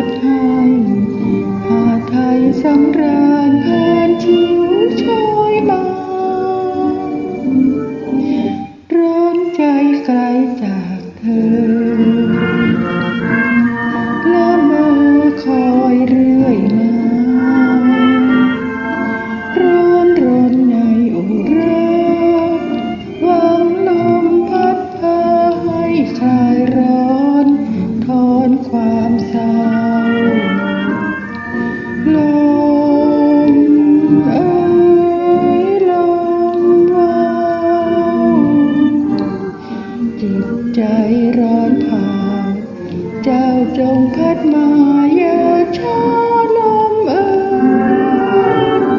พาไทยสำราญผ่านชิวโชยมาร้อนใจไกลจากเธอ และเมอคอยเรื่อยมา ร้อนรนในอุราหวังลมพัดพาให้คลายร้ จงพัดมาอย่าช้าลมเอ่ย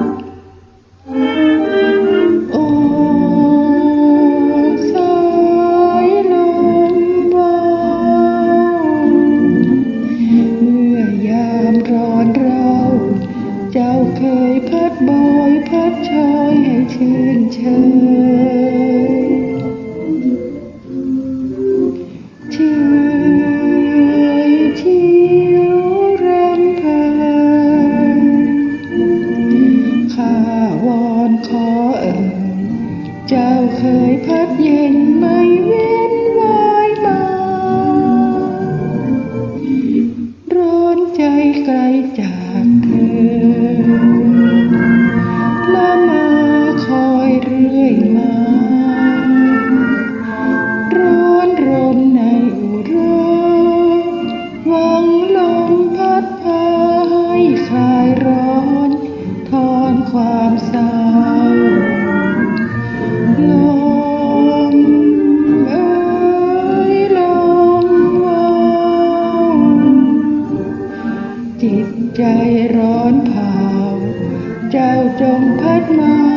โอ้สายลมวาวเมื่อยามร้อนเรา เจ้าเคยพัดบอยพัดชอยให้ชื่นเชย ยพัดเย็นไม่เว้นวายมา ร้อนใจไกลจาก ใจร้อนเผา เจ้าจงพัดมา